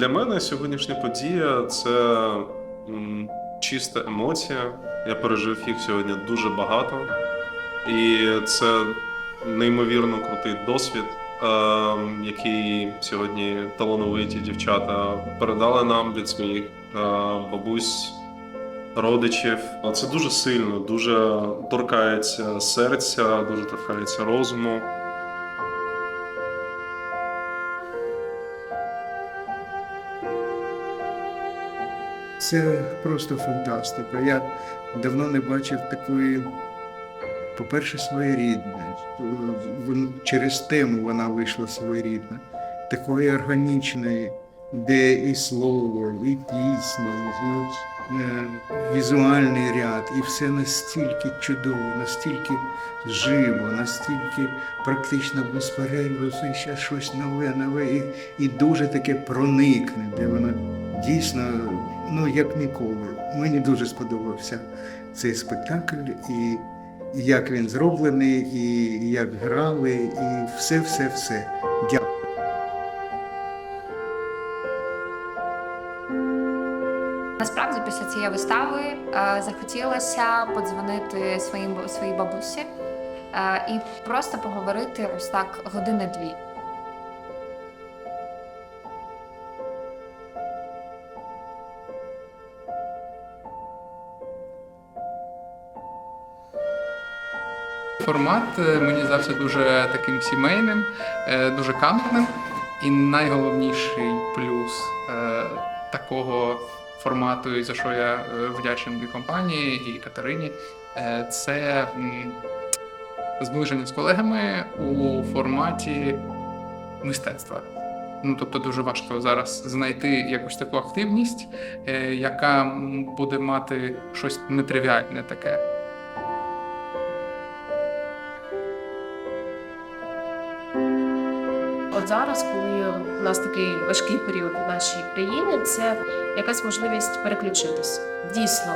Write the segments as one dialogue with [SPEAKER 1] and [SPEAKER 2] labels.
[SPEAKER 1] Для мене сьогоднішня подія це чиста емоція. Я пережив їх сьогодні дуже багато, і це неймовірно крутий досвід, е, який сьогодні талановиті дівчата передали нам від своїх е, бабусь, родичів. Це дуже сильно, дуже торкається серця, дуже торкається розуму.
[SPEAKER 2] Це просто фантастика. Я давно не бачив такої, по-перше, своєрідної. Через тему вона вийшла своєрідна, такої органічної, де і слово, і пісня, і е, візуальний ряд, і все настільки чудово, настільки живо, настільки практично безперервно, це ще щось нове, нове, і, і дуже таке проникне, де вона дійсно, ну як ніколи. Мені дуже сподобався цей спектакль, і, як він зроблений, і як грали, і все, все, все. Дякую.
[SPEAKER 3] Насправді після цієї вистави е, захотілося подзвонити своїм своїй бабусі е, і просто поговорити ось так години-дві.
[SPEAKER 4] Формат е, мені здався дуже таким сімейним, е, дуже камерним. І найголовніший плюс е, такого формату, і за що я вдячний компанії, і Катерині, це зближення з колегами у форматі мистецтва. Ну, тобто дуже важко зараз знайти якусь таку активність, яка буде мати щось нетривіальне таке.
[SPEAKER 5] От зараз, коли у нас такий важкий період в нашій країні, це якась можливість переключитися. Дійсно,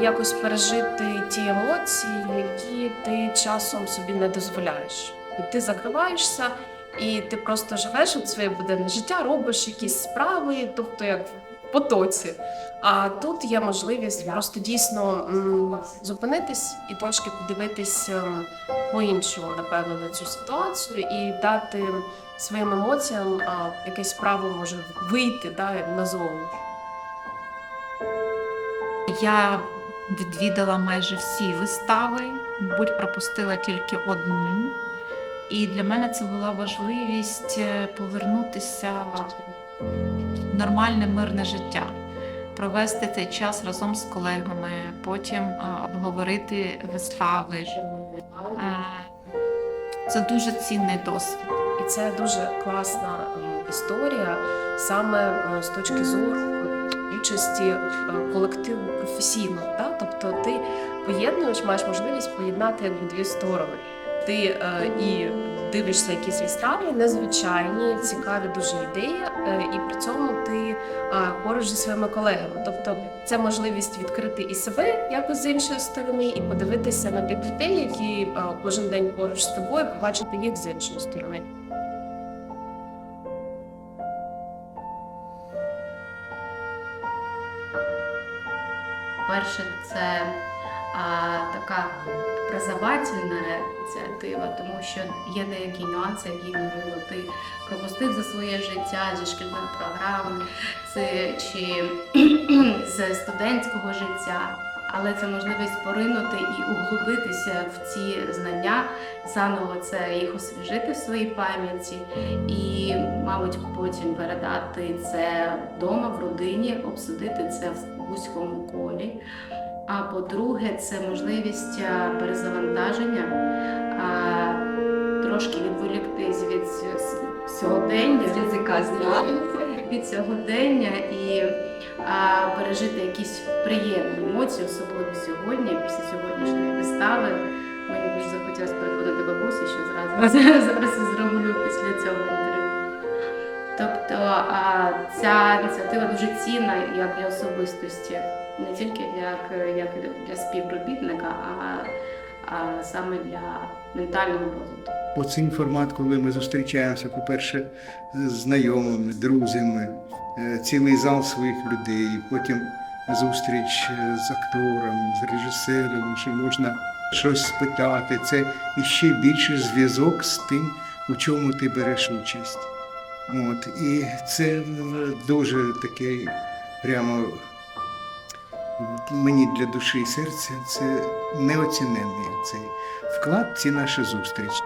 [SPEAKER 5] якось пережити ті емоції, які ти часом собі не дозволяєш. Ти закриваєшся, і ти просто живеш у своє буденне життя, робиш якісь справи, тобто як потоці. А тут є можливість просто дійсно зупинитись і трошки подивитись ем, по-іншому, напевно, на цю ситуацію і дати своїм емоціям якесь право може вийти да, назовні.
[SPEAKER 6] Я відвідала майже всі вистави, мабуть, пропустила тільки одну. І для мене це була важливість е, повернутися нормальне мирне життя, провести цей час разом з колегами, потім е, обговорити вистави. Е, Це дуже цінний досвід.
[SPEAKER 5] І це дуже класна історія саме е, з точки зору участі е, колективу професійно. Да? Тобто ти поєднуєш, маєш можливість поєднати якби дві сторони. Ти е, і дивишся якісь вистави, незвичайні, цікаві дуже ідеї, е, і при цьому е, поруч зі своїми колегами. Тобто це можливість відкрити і себе якось з іншої сторони, і подивитися на тих людей, які кожен день поруч з тобою, побачити їх з іншої сторони.
[SPEAKER 7] Перше, це а, така призавательна ініціатива, тому що є деякі нюанси, які можливо ти пропустив за своє життя зі шкільної програми, це чи з студентського життя. Але це можливість поринути і углубитися в ці знання, заново це їх освіжити в своїй пам'яті, і, мабуть, потім передати це вдома, в родині, обсудити це в вузькому колі. А по-друге, це можливість перезавантаження, трошки відволіктись від сьогодення, від язика від сьогодення і а, пережити якісь приємні емоції, особливо сьогодні, після сьогоднішньої вистави. Мені дуже захотілося переходити бабусі, що зразу зараз зроблю після цього інтерв'ю. Тобто а, ця ініціатива дуже цінна як для особистості, не тільки як, як для співробітника, а, а саме для ментального розвитку.
[SPEAKER 2] Оцей формат, коли ми зустрічаємося, по-перше, з знайомими, друзями, е, цілий зал своїх людей, потім зустріч е, з актором, з режисером, що можна щось спитати. Це іще більше зв'язок з тим, у чому ти береш участь. От, і це дуже такий прямо мені для душі і серця це неоціненний цей вклад, ці наші зустрічі.